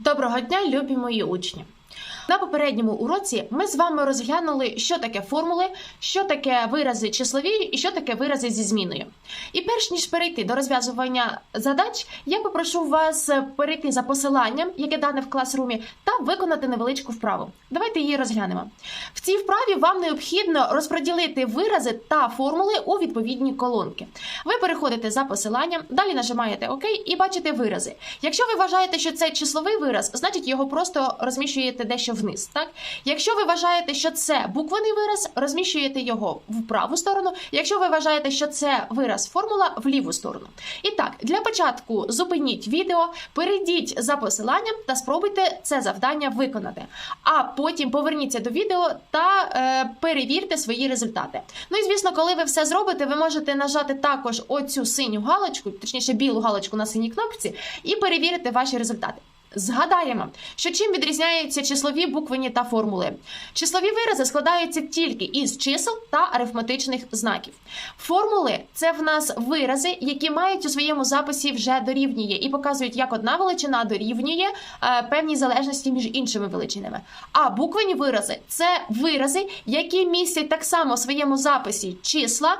Доброго дня, любі мої учні! На попередньому уроці ми з вами розглянули, що таке формули, що таке вирази числові і що таке вирази зі зміною. І перш ніж перейти до розв'язування задач, я попрошу вас перейти за посиланням, яке дане в класрумі, та виконати невеличку вправу. Давайте її розглянемо. В цій вправі вам необхідно розподілити вирази та формули у відповідні колонки. Ви переходите за посиланням, далі нажимаєте ОК і бачите вирази. Якщо ви вважаєте, що це числовий вираз, значить його просто розміщуєте дещо вниз. Так? Якщо ви вважаєте, що це буквений вираз, розміщуєте його в праву сторону. Якщо ви вважаєте, що це вираз формула в ліву сторону. І так, для початку зупиніть відео, перейдіть за посиланням та спробуйте це завдання виконати. А потім поверніться до відео та е, перевірте свої результати. Ну і звісно, коли ви все зробите, ви можете нажати також оцю синю галочку, точніше білу галочку на синій кнопці, і перевірити ваші результати. Згадаємо, що чим відрізняються числові буквені та формули. Числові вирази складаються тільки із чисел та арифметичних знаків. Формули це в нас вирази, які мають у своєму записі вже дорівнює і показують, як одна величина дорівнює е, певній залежності між іншими величинами. А буквені вирази це вирази, які містять так само в своєму записі числа.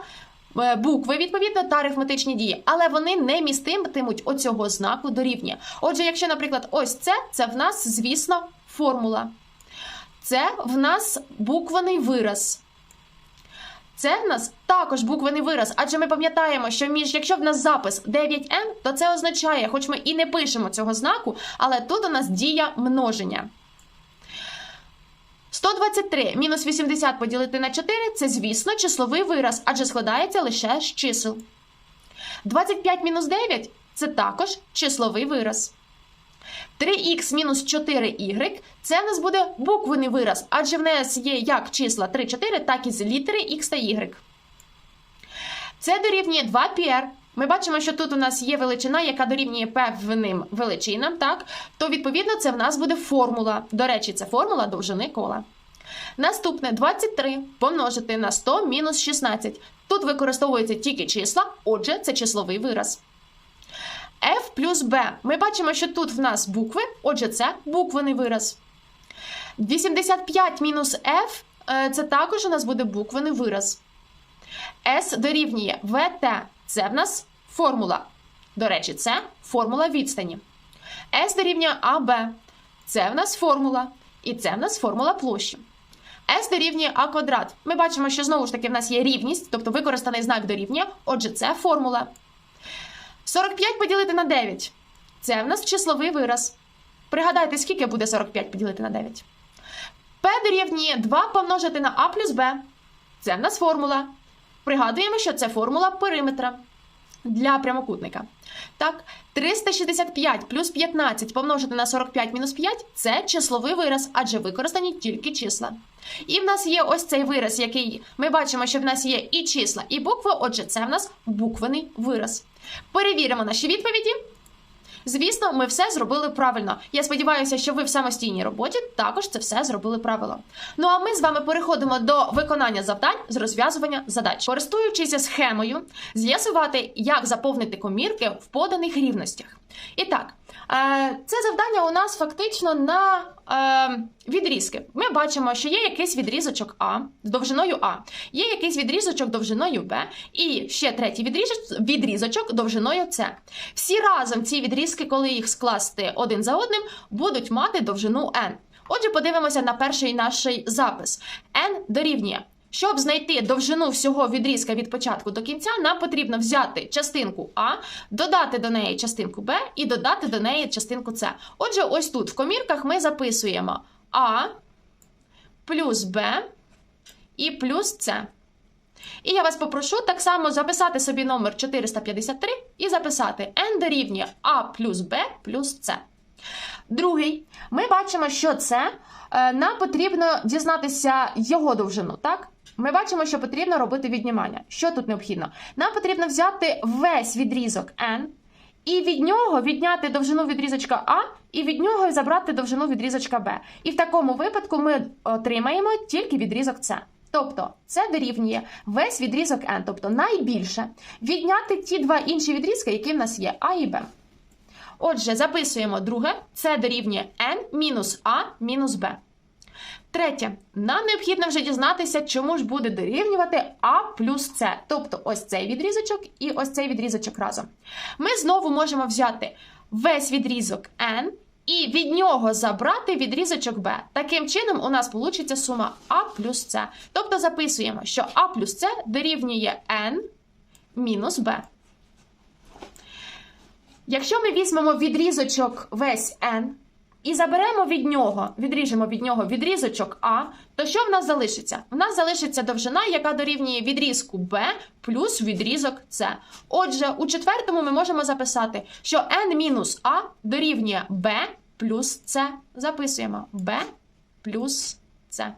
Е, Букви відповідно та арифметичні дії, але вони не міститимуть оцього знаку дорівнює. Отже, якщо, наприклад, ось це, це в нас, звісно, формула. Це в нас буквений вираз. Це в нас також буквений вираз, адже ми пам'ятаємо, що між, якщо в нас запис 9n, то це означає, хоч ми і не пишемо цього знаку, але тут у нас дія множення. 123 мінус 80 поділити на 4 це, звісно, числовий вираз, адже складається лише з чисел. 25 мінус 9 це також числовий вираз. 3х мінус 4y це в нас буде буквений вираз, адже в нас є як числа 3, 4, так і з літери x та y. Це дорівнює 2πr. Ми бачимо, що тут у нас є величина, яка дорівнює певним величинам, так? То, відповідно, це в нас буде формула. До речі, це формула довжини кола. Наступне 23 помножити на 100 мінус 16. Тут використовуються тільки числа, отже, це числовий вираз. F плюс B. Ми бачимо, що тут в нас букви, отже, це буквений вираз. 85 мінус F е, це також у нас буде буквений вираз. S дорівнює VT. Це в нас формула. До речі, це формула відстані. S дорівнює AB. Це в нас формула. І це в нас формула площі. S дорівнює А квадрат. Ми бачимо, що знову ж таки в нас є рівність, тобто використаний знак дорівнює. Отже, це формула. 45 поділити на 9. Це в нас числовий вираз. Пригадайте, скільки буде 45 поділити на 9. P дорівнює 2 помножити на А плюс Б. Це в нас формула. Пригадуємо, що це формула периметра для прямокутника. Так, 365 плюс 15 помножити на 45 мінус 5 це числовий вираз, адже використані тільки числа. І в нас є ось цей вираз, який ми бачимо, що в нас є і числа, і букви, отже, це в нас буквений вираз. Перевіримо наші відповіді. Звісно, ми все зробили правильно. Я сподіваюся, що ви в самостійній роботі також це все зробили правильно. Ну а ми з вами переходимо до виконання завдань з розв'язування задач, користуючись схемою, з'ясувати, як заповнити комірки в поданих рівностях. І так, е, це завдання у нас фактично на е, відрізки. Ми бачимо, що є якийсь відрізочок А з довжиною А, є якийсь відрізочок довжиною Б, і ще третій відрізочок, відрізочок довжиною С. Всі разом ці відрізки, коли їх скласти один за одним, будуть мати довжину n. Отже, подивимося на перший наш запис. n дорівнює. Щоб знайти довжину всього відрізка від початку до кінця, нам потрібно взяти частинку А, додати до неї частинку Б і додати до неї частинку С. Отже, ось тут в комірках ми записуємо А плюс Б і плюс С. І я вас попрошу так само записати собі номер 453 і записати n дорівнює А плюс Б плюс С. Другий, ми бачимо, що це е, нам потрібно дізнатися його довжину, так? Ми бачимо, що потрібно робити віднімання. Що тут необхідно? Нам потрібно взяти весь відрізок n, і від нього відняти довжину відрізочка А, і від нього забрати довжину відрізочка Б. І в такому випадку ми отримаємо тільки відрізок С. Тобто це дорівнює весь відрізок n, тобто найбільше, відняти ті два інші відрізки, які в нас є А і Б. Отже, записуємо друге, це дорівнює n мінус a мінус b. Третє, нам необхідно вже дізнатися, чому ж буде дорівнювати а плюс С, тобто ось цей відрізочок і ось цей відрізочок разом. Ми знову можемо взяти весь відрізок n і від нього забрати відрізочок b. Таким чином, у нас вийде сума а плюс С. Тобто записуємо, що а плюс С дорівнює n мінус b. Якщо ми візьмемо відрізочок весь n і заберемо від нього, відріжемо від нього відрізочок А, то що в нас залишиться? В нас залишиться довжина, яка дорівнює відрізку b плюс відрізок С. Отже, у четвертому ми можемо записати, що n мінус А дорівнює b плюс С. Записуємо b плюс С.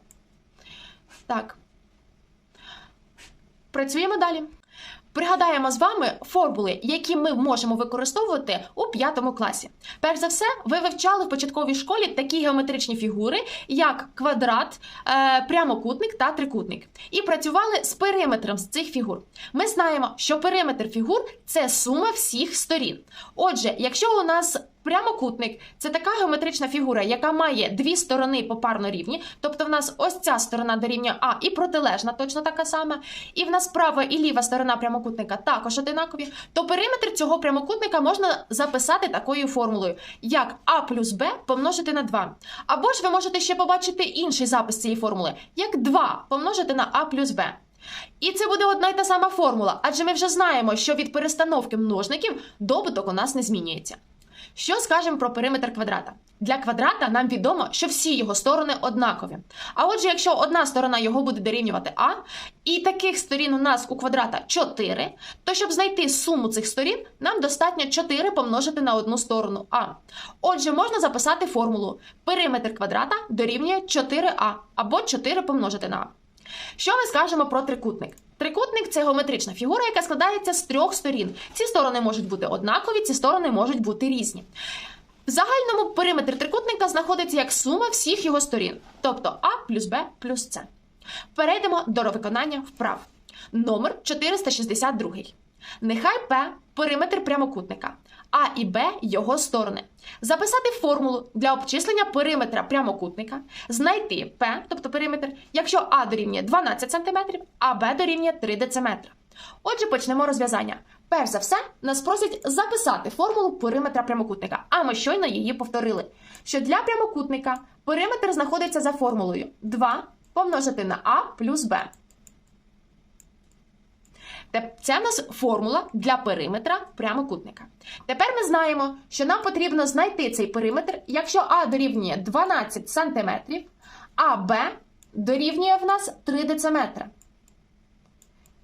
Так. Працюємо далі. Пригадаємо з вами формули, які ми можемо використовувати у п'ятому класі. Перш за все, ви вивчали в початковій школі такі геометричні фігури, як квадрат, е, прямокутник та трикутник, і працювали з периметром з цих фігур. Ми знаємо, що периметр фігур це сума всіх сторін. Отже, якщо у нас Прямокутник це така геометрична фігура, яка має дві сторони попарно рівні. Тобто в нас ось ця сторона дорівнює А і протилежна, точно така сама. І в нас права і ліва сторона прямокутника також одинакові. То периметр цього прямокутника можна записати такою формулою, як А плюс Б помножити на 2. Або ж ви можете ще побачити інший запис цієї формули, як 2 помножити на А плюс Б. І це буде одна й та сама формула, адже ми вже знаємо, що від перестановки множників добуток у нас не змінюється. Що скажемо про периметр квадрата? Для квадрата нам відомо, що всі його сторони однакові. А отже, якщо одна сторона його буде дорівнювати А, і таких сторін у нас у квадрата 4, то щоб знайти суму цих сторін, нам достатньо 4 помножити на одну сторону А. Отже, можна записати формулу: периметр квадрата дорівнює 4А або 4 помножити на А. Що ми скажемо про трикутник? Трикутник це геометрична фігура, яка складається з трьох сторін. Ці сторони можуть бути однакові, ці сторони можуть бути різні. В загальному периметр трикутника знаходиться як сума всіх його сторін, тобто А плюс Б плюс С. Перейдемо до виконання вправ. Номер 462. Нехай П периметр прямокутника, А і Б його сторони. Записати формулу для обчислення периметра прямокутника, знайти П, тобто периметр, якщо А дорівнює 12 см, а Б дорівнює 3 дм. Отже, почнемо розв'язання. Перш за все, нас просять записати формулу периметра прямокутника, а ми щойно її повторили. Що для прямокутника периметр знаходиться за формулою 2 помножити на А плюс Б. Це в нас формула для периметра прямокутника. Тепер ми знаємо, що нам потрібно знайти цей периметр, якщо А дорівнює 12 см, а Б дорівнює в нас 3 дециметра.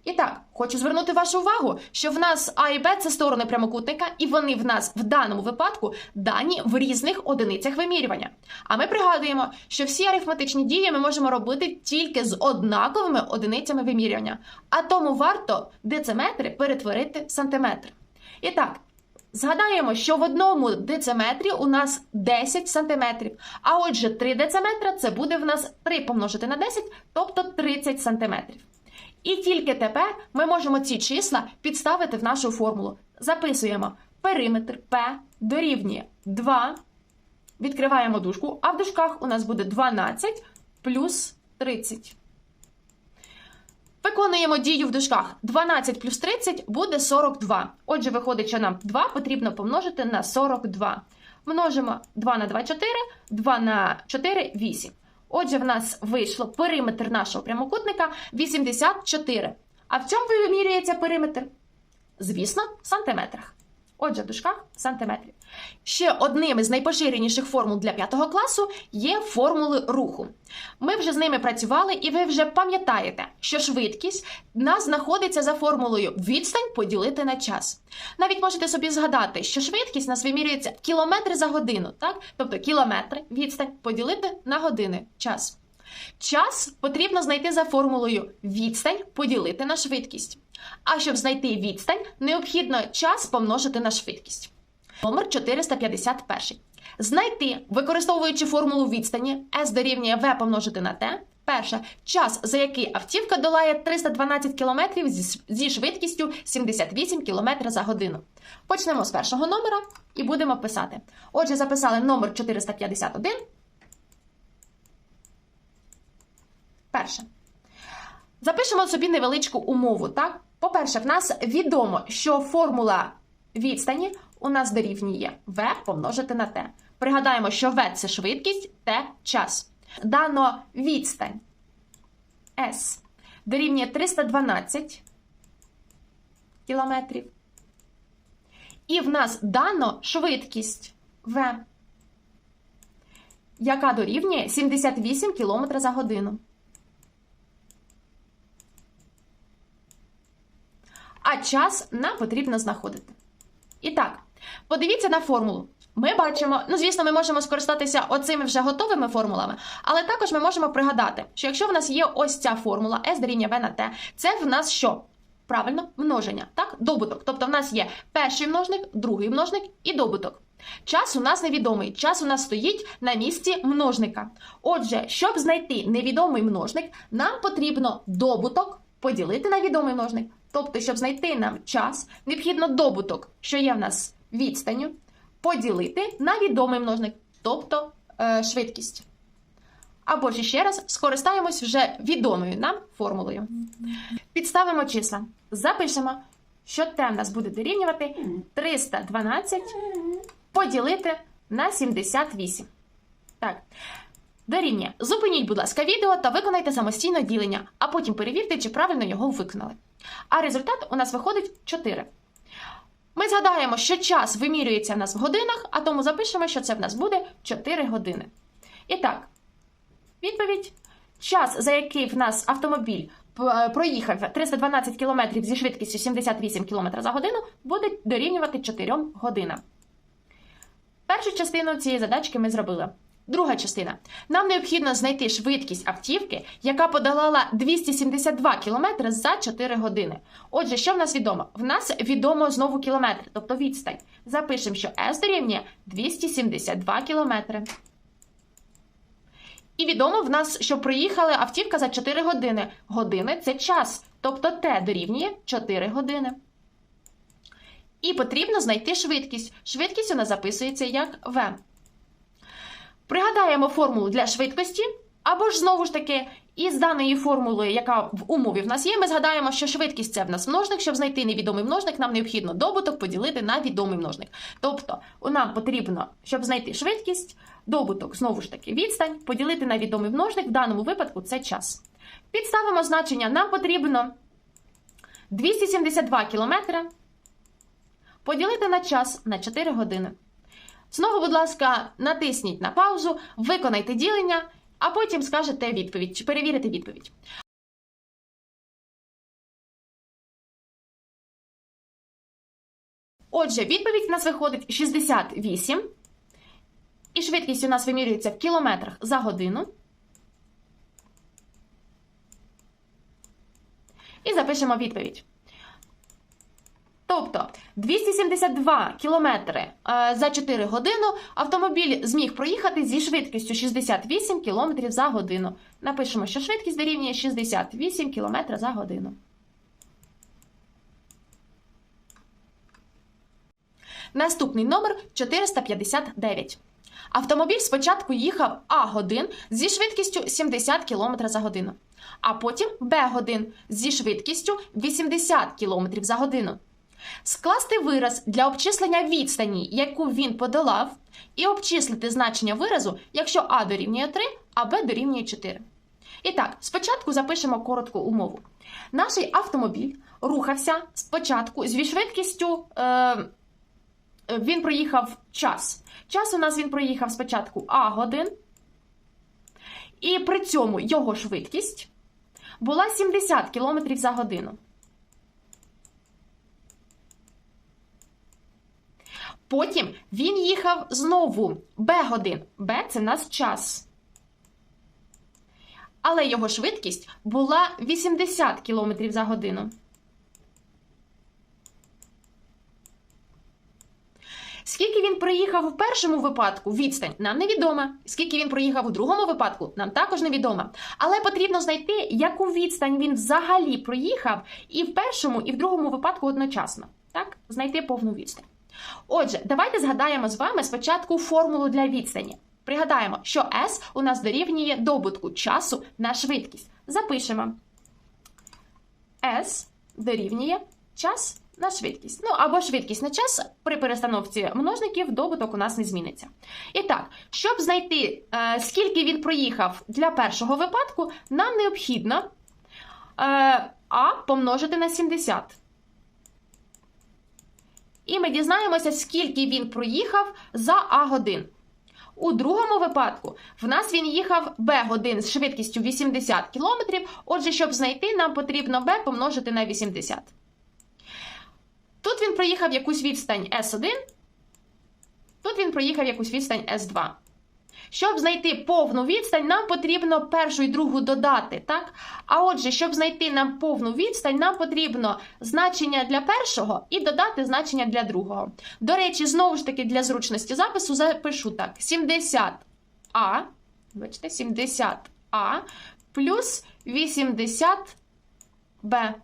І так, хочу звернути вашу увагу, що в нас А і Б це сторони прямокутника, і вони в нас в даному випадку дані в різних одиницях вимірювання. А ми пригадуємо, що всі арифметичні дії ми можемо робити тільки з однаковими одиницями вимірювання. А тому варто дециметри перетворити в сантиметри. І так, згадаємо, що в одному дециметрі у нас 10 сантиметрів. А отже, 3 дециметра це буде в нас 3 помножити на 10, тобто 30 сантиметрів. І тільки тепер ми можемо ці числа підставити в нашу формулу. Записуємо периметр P дорівнює 2. Відкриваємо дужку, а в дужках у нас буде 12 плюс 30. Виконуємо дію в дужках. 12 плюс 30 буде 42. Отже, виходить, що нам 2 потрібно помножити на 42. Множимо 2 на 2 4, 2 на 4 8. Отже, в нас вийшло периметр нашого прямокутника 84. А в чому вимірюється периметр? Звісно, в сантиметрах. Отже, в дужках сантиметрів. Ще одним із найпоширеніших формул для 5 класу є формули руху. Ми вже з ними працювали, і ви вже пам'ятаєте, що швидкість в нас знаходиться за формулою відстань поділити на час. Навіть можете собі згадати, що швидкість нас вимірюється в кілометри за годину, так? тобто кілометри відстань поділити на години час. Час потрібно знайти за формулою відстань поділити на швидкість. А щоб знайти відстань, необхідно час помножити на швидкість. Номер 451. Знайти, використовуючи формулу відстані S дорівнює V помножити на T, Перше, час, за який автівка долає 312 км зі, швидкістю 78 км за годину. Почнемо з першого номера і будемо писати. Отже, записали номер 451. Перше. Запишемо собі невеличку умову. Так? По-перше, в нас відомо, що формула відстані у нас дорівнює v помножити на t. Пригадаємо, що v це швидкість, t час. Дано відстань S дорівнює 312 кілометрів. І в нас дано швидкість v, яка дорівнює 78 км за годину. А час нам потрібно знаходити. І так, подивіться на формулу. Ми бачимо, ну звісно, ми можемо скористатися оцими вже готовими формулами, але також ми можемо пригадати, що якщо в нас є ось ця формула S дорівнює V на T, це в нас що? Правильно, множення, так? Добуток. Тобто в нас є перший множник, другий множник і добуток. Час у нас невідомий, час у нас стоїть на місці множника. Отже, щоб знайти невідомий множник, нам потрібно добуток поділити на відомий множник. Тобто, щоб знайти нам час, необхідно добуток, що є в нас відстанню, поділити на відомий множник, тобто е, швидкість. Або ж ще раз скористаємось вже відомою нам формулою. Підставимо числа. Запишемо, що t в нас буде дорівнювати 312 поділити на 78. Так. Дорівнює. Зупиніть, будь ласка, відео та виконайте самостійно ділення, а потім перевірте, чи правильно його виконали. А результат у нас виходить 4. Ми згадаємо, що час вимірюється в нас в годинах, а тому запишемо, що це в нас буде 4 години. І так, відповідь. Час, за який в нас автомобіль проїхав 312 км зі швидкістю 78 км за годину, буде дорівнювати 4 годинам. Першу частину цієї задачки ми зробили. Друга частина. Нам необхідно знайти швидкість автівки, яка подолала 272 км за 4 години. Отже, що в нас відомо? В нас відомо знову кілометри, тобто відстань. Запишемо, що S дорівнює 272 км. І відомо в нас, що проїхала автівка за 4 години. Години це час, тобто T дорівнює 4 години. І потрібно знайти швидкість. Швидкість нас записується як V. Пригадаємо формулу для швидкості, або ж знову ж таки, із даної формули, яка в умові в нас є, ми згадаємо, що швидкість це в нас множник. Щоб знайти невідомий множник, нам необхідно добуток поділити на відомий множник. Тобто, нам потрібно, щоб знайти швидкість, добуток, знову ж таки, відстань, поділити на відомий множник, в даному випадку це час. Підставимо значення, нам потрібно 272 кілометри поділити на час на 4 години. Знову, будь ласка, натисніть на паузу, виконайте ділення, а потім скажете відповідь чи перевірите відповідь. Отже, відповідь у нас виходить 68. І швидкість у нас вимірюється в кілометрах за годину. І запишемо відповідь. Тобто 272 кілометри е, за 4 години автомобіль зміг проїхати зі швидкістю 68 км за годину. Напишемо, що швидкість дорівнює 68 км за годину. Наступний номер 459. Автомобіль спочатку їхав А годин зі швидкістю 70 км за годину, а потім Б годин зі швидкістю 80 км за годину. Скласти вираз для обчислення відстані, яку він подолав, і обчислити значення виразу, якщо А дорівнює 3, а Б дорівнює 4. І так, спочатку запишемо коротку умову. Наш автомобіль рухався спочатку зі швидкістю. Е, він проїхав час. Час у нас він проїхав спочатку А годин, і при цьому його швидкість була 70 км за годину. Потім він їхав знову Б годин. Б це в нас час. Але його швидкість була 80 км за годину. Скільки він проїхав у першому випадку, відстань нам невідома. Скільки він проїхав у другому випадку, нам також невідома. Але потрібно знайти, яку відстань він взагалі проїхав і в першому, і в другому випадку одночасно. Так, знайти повну відстань. Отже, давайте згадаємо з вами спочатку формулу для відстані. Пригадаємо, що S у нас дорівнює добутку часу на швидкість. Запишемо. S дорівнює час на швидкість. Ну або швидкість на час при перестановці множників добуток у нас не зміниться. І так, щоб знайти, е, скільки він проїхав для першого випадку, нам необхідно е, А помножити на 70. І ми дізнаємося, скільки він проїхав за А годин. У другому випадку в нас він їхав Б годин з швидкістю 80 км. Отже, щоб знайти, нам потрібно Б помножити на 80. Тут він проїхав якусь відстань С1, тут він проїхав якусь відстань С2. Щоб знайти повну відстань, нам потрібно першу і другу додати, так? А отже, щоб знайти нам повну відстань, нам потрібно значення для першого і додати значення для другого. До речі, знову ж таки, для зручності запису запишу так: 70А, бачите, 70А плюс 80Б.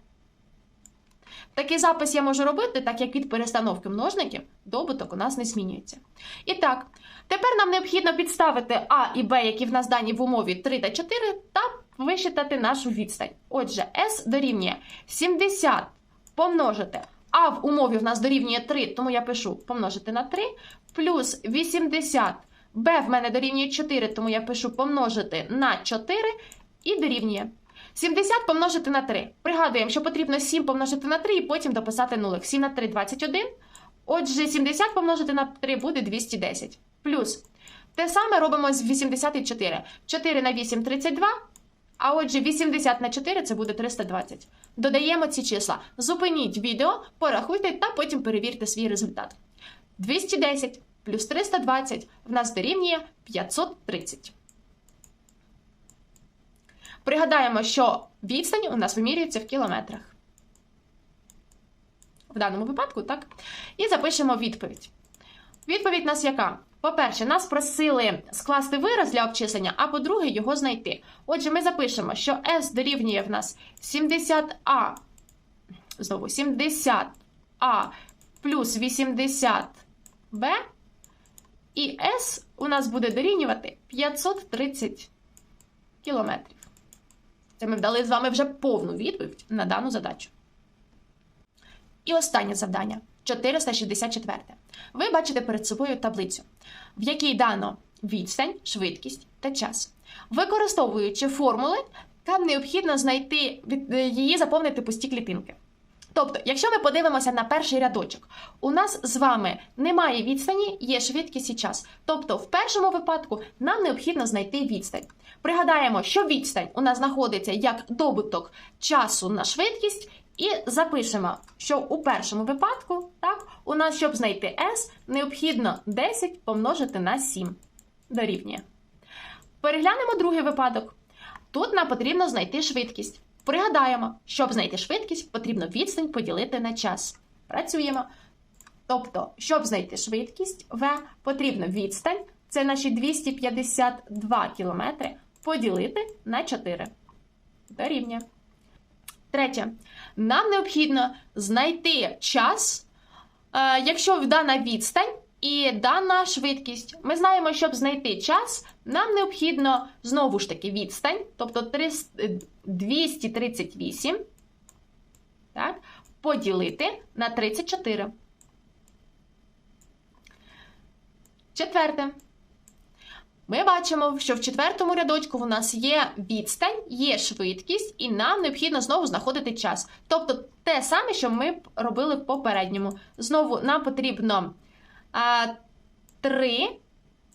Такий запис я можу робити, так як від перестановки множників добуток у нас не змінюється. І так, тепер нам необхідно підставити А і Б, які в нас дані в умові 3 та 4, та висчитати нашу відстань. Отже, S дорівнює 70 помножити. А в умові в нас дорівнює 3, тому я пишу помножити на 3, плюс 80. Б в мене дорівнює 4, тому я пишу помножити на 4 і дорівнює. 70 помножити на 3. Пригадуємо, що потрібно 7 помножити на 3 і потім дописати нулик. 7 на 3 – 21. Отже, 70 помножити на 3 буде 210. Плюс. Те саме робимо з 84. 4 на 8 – 32. А отже, 80 на 4 це буде 320. Додаємо ці числа. Зупиніть відео, порахуйте та потім перевірте свій результат. 210 плюс 320 в нас дорівнює 530. Пригадаємо, що відстань у нас вимірюється в кілометрах. В даному випадку, так? І запишемо відповідь. Відповідь у нас яка? По-перше, нас просили скласти вираз для обчислення, а по-друге, його знайти. Отже, ми запишемо, що S дорівнює в нас 70А. Знову 70А плюс 80Б. І S у нас буде дорівнювати 530 кілометрів. Це ми вдали з вами вже повну відповідь на дану задачу. І останнє завдання 464. Ви бачите перед собою таблицю, в якій дано відстань, швидкість та час. Використовуючи формули, там необхідно знайти її заповнити пусті клітинки. Тобто, якщо ми подивимося на перший рядочок, у нас з вами немає відстані, є швидкість і час. Тобто, в першому випадку нам необхідно знайти відстань. Пригадаємо, що відстань у нас знаходиться як добуток часу на швидкість, і запишемо, що у першому випадку, так, у нас, щоб знайти S, необхідно 10 помножити на 7 дорівнює. Переглянемо другий випадок. Тут нам потрібно знайти швидкість. Пригадаємо, щоб знайти швидкість, потрібно відстань поділити на час. Працюємо. Тобто, щоб знайти швидкість V, потрібно відстань, це наші 252 км, поділити на 4. Дорівнює. Третє. Нам необхідно знайти час, е, якщо дана відстань і дана швидкість. Ми знаємо, щоб знайти час, нам необхідно знову ж таки відстань, тобто 238, так, поділити на 34. Четверте. Ми бачимо, що в четвертому рядочку у нас є відстань, є швидкість, і нам необхідно знову знаходити час. Тобто те саме, що ми робили в попередньому. Знову нам потрібно а, 3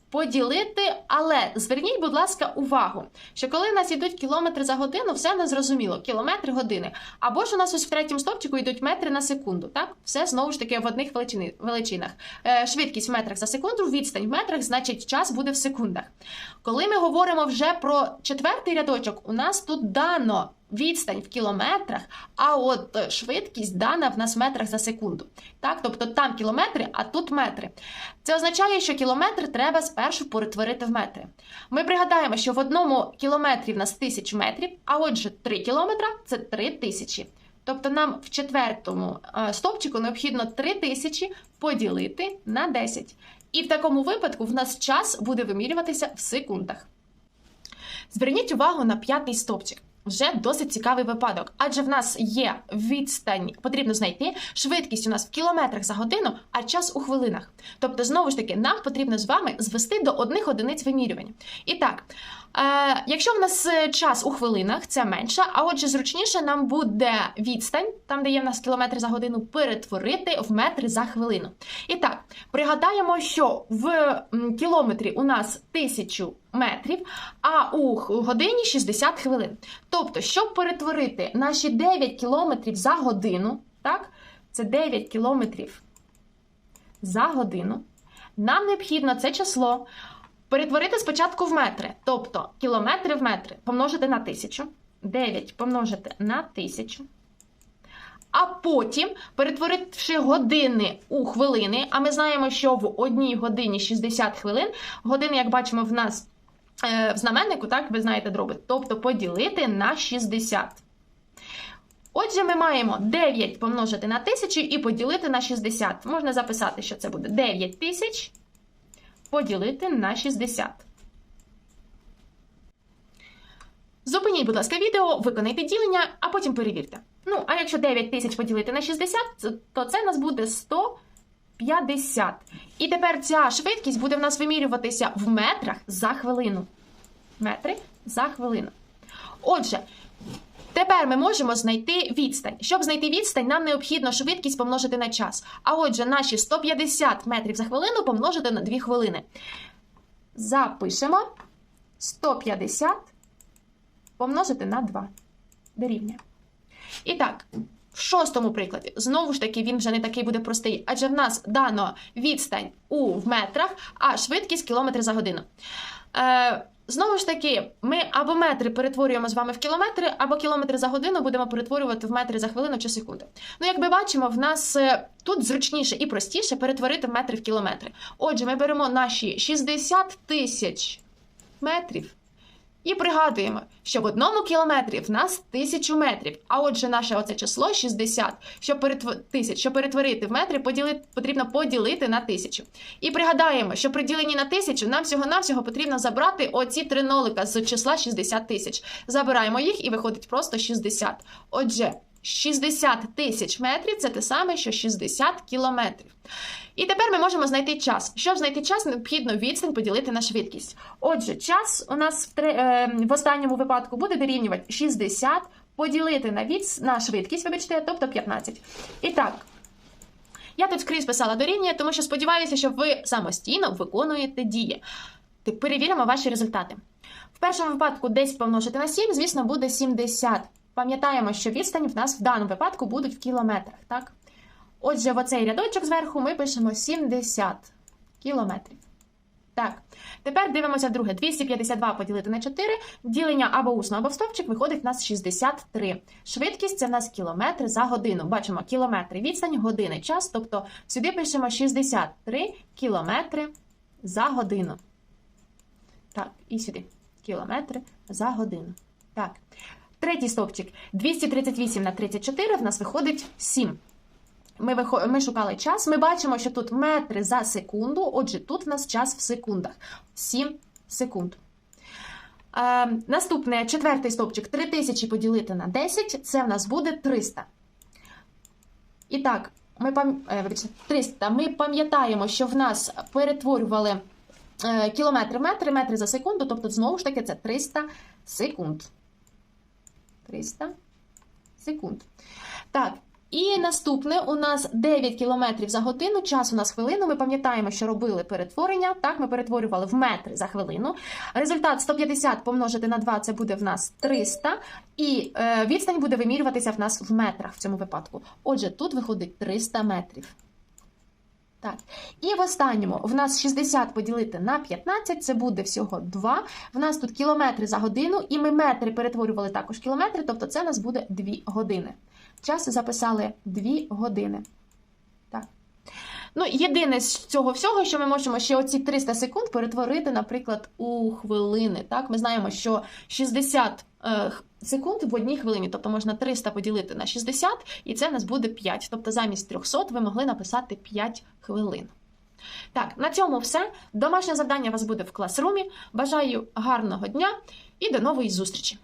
поділити, але зверніть, будь ласка, увагу, що коли в нас йдуть кілометри за годину, все не зрозуміло, кілометри години. Або ж у нас ось в третьому стовпчику йдуть метри на секунду. Так, все знову ж таки в одних величинах. Е, швидкість в метрах за секунду, відстань в метрах, значить час буде в секундах. Коли ми говоримо вже про четвертий рядочок, у нас тут дано відстань в кілометрах, а от е, швидкість дана в нас в метрах за секунду. Так, тобто там кілометри, а тут метри. Це означає, що кілометр треба спершу перетворити в метри. Ми пригадаємо, що в одному кілометрі в нас тисячу метрів, а отже, 3 кілометра це 3 тисячі. Тобто нам в четвертому е, стовпчику необхідно 3 тисячі поділити на 10. І в такому випадку в нас час буде вимірюватися в секундах. Зверніть увагу на п'ятий стовпчик. Вже досить цікавий випадок, адже в нас є відстань, потрібно знайти швидкість у нас в кілометрах за годину, а час у хвилинах. Тобто, знову ж таки, нам потрібно з вами звести до одних одиниць вимірювання. І так, якщо в нас е, час у хвилинах, це менше, а отже, зручніше нам буде відстань, там де є в нас кілометри за годину, перетворити в метри за хвилину. І так, пригадаємо, що в кілометрі у нас тисячу метрів, а у годині 60 хвилин. Тобто, щоб перетворити наші 9 кілометрів за годину, так, це 9 кілометрів за годину, нам необхідно це число перетворити спочатку в метри. Тобто кілометри в метри помножити на тисячу, 9 помножити на тисячу. А потім, перетворивши години у хвилини, а ми знаємо, що в одній годині 60 хвилин, години, як бачимо, в нас е, в знаменнику, так, ви знаєте дроби, тобто поділити на 60. Отже, ми маємо 9 помножити на 1000 і поділити на 60. Можна записати, що це буде 9 тисяч поділити на 60. Зупиніть, будь ласка, відео, виконайте ділення, а потім перевірте. Ну, а якщо 9 тисяч поділити на 60, то це в нас буде 150. І тепер ця швидкість буде в нас вимірюватися в метрах за хвилину. Метри за хвилину. Отже, тепер ми можемо знайти відстань. Щоб знайти відстань, нам необхідно швидкість помножити на час. А отже, наші 150 метрів за хвилину помножити на 2 хвилини. Запишемо 150 помножити на 2. Дорівнює. І так, в шостому прикладі, знову ж таки, він вже не такий буде простий, адже в нас дано відстань у в метрах, а швидкість кілометри за годину. Е, знову ж таки, ми або метри перетворюємо з вами в кілометри, або кілометри за годину будемо перетворювати в метри за хвилину чи секунди. Ну, як ми бачимо, в нас е, тут зручніше і простіше перетворити метри в кілометри. Отже, ми беремо наші 60 тисяч метрів. І пригадуємо, що в одному кілометрі в нас тисячу метрів. А отже, наше оце число 60. Щоб, перетв... тисяч, щоб перетворити в метри, поділити... потрібно поділити на тисячу. І пригадаємо, що при діленні на тисячу нам всього-навсього потрібно забрати оці три нолика з числа 60 тисяч. Забираємо їх і виходить просто 60. Отже, 60 тисяч метрів це те саме, що 60 кілометрів. І тепер ми можемо знайти час. Щоб знайти час, необхідно відстань поділити на швидкість. Отже, час у нас в, тре- е, в останньому випадку буде дорівнювати 60 поділити на, відс... на швидкість, вибачте, тобто 15. І так, я тут скрізь писала дорівнює, тому що сподіваюся, що ви самостійно виконуєте дії. Перевіримо ваші результати. В першому випадку 10 помножити на 7, звісно, буде 70. Пам'ятаємо, що відстань в нас в даному випадку будуть в кілометрах, так? Отже, в оцей рядочок зверху ми пишемо 70 кілометрів. Так, тепер дивимося друге. 252 поділити на 4. Ділення або усно, або в стовпчик виходить в нас 63. Швидкість це в нас кілометри за годину. Бачимо кілометри, відстань, години, час. Тобто сюди пишемо 63 кілометри за годину. Так, і сюди. Кілометри за годину. Так. Третій стовпчик. 238 на 34 в нас виходить 7. Ми, вихо... ми шукали час. Ми бачимо, що тут метри за секунду. Отже, тут в нас час в секундах. 7 секунд. Е, наступне, четвертий стовпчик. 3000 поділити на 10. Це в нас буде 300. І так, ми пам... е, вибачте, 300. Ми пам'ятаємо, що в нас перетворювали е, кілометри в метри, метри за секунду. Тобто, знову ж таки, це 300 секунд. 300 секунд. Так, і наступне у нас 9 км за годину, час у нас хвилину. Ми пам'ятаємо, що робили перетворення. Так, ми перетворювали в метри за хвилину. Результат 150 помножити на 2 це буде в нас 300. І е, відстань буде вимірюватися в нас в метрах в цьому випадку. Отже, тут виходить 300 метрів. Так. І в останньому в нас 60 поділити на 15, це буде всього 2. В нас тут кілометри за годину, і ми метри перетворювали також кілометри, тобто це у нас буде 2 години. Час записали 2 години. Так. Ну, єдине з цього всього, що ми можемо ще оці 300 секунд перетворити, наприклад, у хвилини. Так, ми знаємо, що 60 е, секунд в одній хвилині, тобто можна 300 поділити на 60, і це у нас буде 5. Тобто замість 300 ви могли написати 5 хвилин. Так, на цьому все. Домашнє завдання у вас буде в класрумі. Бажаю гарного дня і до нової зустрічі!